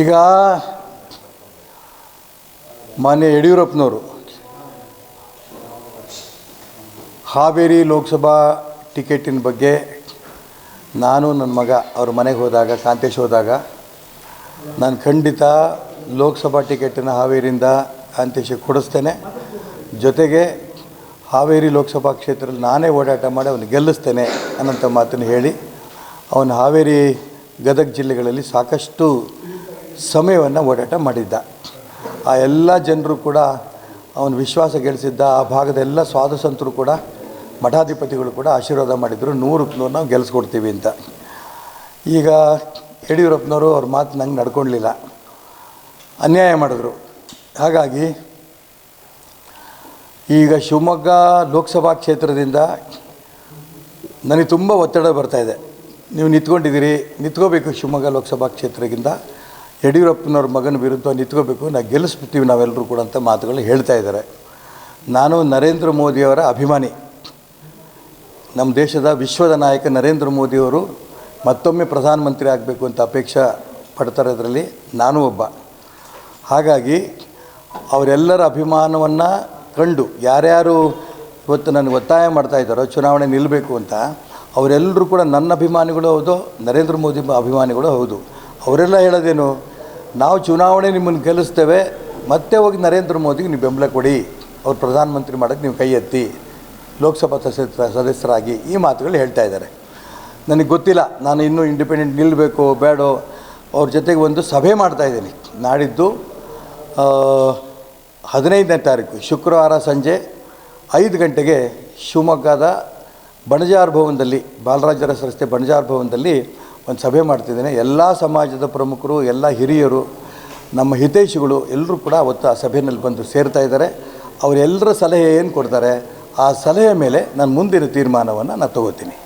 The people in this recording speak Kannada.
ಈಗ ಮಾನ್ಯ ಯಡಿಯೂರಪ್ಪನವರು ಹಾವೇರಿ ಲೋಕಸಭಾ ಟಿಕೆಟಿನ ಬಗ್ಗೆ ನಾನು ನನ್ನ ಮಗ ಅವ್ರ ಮನೆಗೆ ಹೋದಾಗ ಕಾಂತೇಶ್ ಹೋದಾಗ ನಾನು ಖಂಡಿತ ಲೋಕಸಭಾ ಟಿಕೆಟನ್ನು ಹಾವೇರಿಯಿಂದ ಕಾಂತೇಶಿಗೆ ಕೊಡಿಸ್ತೇನೆ. ಜೊತೆಗೆ ಹಾವೇರಿ ಲೋಕಸಭಾ ಕ್ಷೇತ್ರದಲ್ಲಿ ನಾನೇ ಓಡಾಟ ಮಾಡಿ ಅವನು ಗೆಲ್ಲಿಸ್ತೇನೆ ಅನ್ನೋಂಥ ಮಾತನ್ನು ಹೇಳಿ, ಅವನು ಹಾವೇರಿ ಗದಗ ಜಿಲ್ಲೆಗಳಲ್ಲಿ ಸಾಕಷ್ಟು ಸಮಯವನ್ನು ಓಡಾಟ ಮಾಡಿದ್ದ. ಆ ಎಲ್ಲ ಜನರು ಕೂಡ ಅವನು ವಿಶ್ವಾಸ ಗೆಲ್ಲಿಸಿದ್ದ ಆ ಭಾಗದ ಎಲ್ಲ ಸ್ವಾದು ಸಂತರು ಕೂಡ, ಮಠಾಧಿಪತಿಗಳು ಕೂಡ ಆಶೀರ್ವಾದ ಮಾಡಿದರು. ನೂರು ನೂರು ನಾವು ಗೆಲ್ಲಿಸ್ಕೊಡ್ತೀವಿ ಅಂತ. ಈಗ ಯಡಿಯೂರಪ್ಪನವರು ಅವ್ರ ಮಾತು ನಂಗೆ ನಡ್ಕೊಳ್ಲಿಲ್ಲ. ಅನ್ಯಾಯ ಮಾಡಿದ್ರು. ಹಾಗಾಗಿ ಈಗ ಶಿವಮೊಗ್ಗ ಲೋಕಸಭಾ ಕ್ಷೇತ್ರದಿಂದ ನನಗೆ ತುಂಬ ಒತ್ತಡ ಬರ್ತಾ ಇದೆ. ನೀವು ನಿಂತ್ಕೊಂಡಿದ್ದೀರಿ, ನಿಂತ್ಕೋಬೇಕು ಶಿವಮೊಗ್ಗ ಲೋಕಸಭಾ ಕ್ಷೇತ್ರದಿಂದ. ಯಡಿಯೂರಪ್ಪನವ್ರ ಮಗನ ವಿರುದ್ಧ ನಿಂತ್ಕೋಬೇಕು ನಾವು ಗೆಲ್ಲಿಸ್ಬಿಡ್ತೀವಿ ನಾವೆಲ್ಲರೂ ಕೂಡ ಅಂತ ಮಾತುಗಳು ಹೇಳ್ತಾ ಇದ್ದಾರೆ. ನಾನು ನರೇಂದ್ರ ಮೋದಿಯವರ ಅಭಿಮಾನಿ. ನಮ್ಮ ದೇಶದ ವಿಶ್ವದ ನಾಯಕ ನರೇಂದ್ರ ಮೋದಿಯವರು ಮತ್ತೊಮ್ಮೆ ಪ್ರಧಾನಮಂತ್ರಿ ಆಗಬೇಕು ಅಂತ ಅಪೇಕ್ಷೆ ಪಡ್ತಾರೆ ಅದರಲ್ಲಿ ನಾನು ಒಬ್ಬ. ಹಾಗಾಗಿ ಅವರೆಲ್ಲರ ಅಭಿಮಾನವನ್ನು ಕಂಡು ಯಾರ್ಯಾರು ಇವತ್ತು ನನಗೆ ಒತ್ತಾಯ ಮಾಡ್ತಾ ಇದ್ದಾರೋ, ಚುನಾವಣೆ ನಿಲ್ಲಬೇಕು ಅಂತ ಅವರೆಲ್ಲರೂ ಕೂಡ ನನ್ನ ಅಭಿಮಾನಿಗಳು ಹೌದು, ನರೇಂದ್ರ ಮೋದಿ ಅಭಿಮಾನಿಗಳು ಹೌದು. ಅವರೆಲ್ಲ ಹೇಳೋದೇನು, ನಾವು ಚುನಾವಣೆ ನಿಮ್ಮನ್ನು ಗೆಲ್ಲಿಸ್ತೇವೆ, ಮತ್ತೆ ಹೋಗಿ ನರೇಂದ್ರ ಮೋದಿಗೆ ನೀವು ಬೆಂಬಲ ಕೊಡಿ, ಅವ್ರು ಪ್ರಧಾನಮಂತ್ರಿ ಮಾಡೋಕ್ಕೆ ನೀವು ಕೈ ಎತ್ತಿ, ಲೋಕಸಭಾ ಸದಸ್ಯ ಸದಸ್ಯರಾಗಿ ಈ ಮಾತುಗಳು ಹೇಳ್ತಾ ಇದ್ದಾರೆ. ನನಗೆ ಗೊತ್ತಿಲ್ಲ, ನಾನು ಇನ್ನೂ ಇಂಡಿಪೆಂಡೆಂಟ್ ನಿಲ್ಲಬೇಕು ಬೇಡೋ, ಅವ್ರ ಜೊತೆಗೆ ಒಂದು ಸಭೆ ಮಾಡ್ತಾ ಇದ್ದೀನಿ. ನಾಡಿದ್ದು ಹದಿನೈದನೇ ತಾರೀಕು, ಶುಕ್ರವಾರ ಸಂಜೆ ಐದು ಗಂಟೆಗೆ ಶಿವಮೊಗ್ಗದ ಬಣಜಾರ್ ಭವನದಲ್ಲಿ, ಬಾಲರಾಜರ ರಸ್ತೆ ಬಣಜಾರ್ ಭವನದಲ್ಲಿ ಒಂದು ಸಭೆ ಮಾಡ್ತಿದ್ದೇನೆ. ಎಲ್ಲ ಸಮಾಜದ ಪ್ರಮುಖರು, ಎಲ್ಲ ಹಿರಿಯರು, ನಮ್ಮ ಹಿತೈಷಿಗಳು ಎಲ್ಲರೂ ಕೂಡ ಅವತ್ತು ಆ ಸಭೆಯಲ್ಲಿ ಬಂದು ಸೇರ್ತಾ ಇದ್ದಾರೆ. ಅವರೆಲ್ಲರ ಸಲಹೆ ಏನು ಕೊಡ್ತಾರೆ? ಆ ಸಲಹೆ ಮೇಲೆ ನಾನು ಮುಂದಿನ ತೀರ್ಮಾನವನ್ನು ನಾನು ತಗೋತೀನಿ.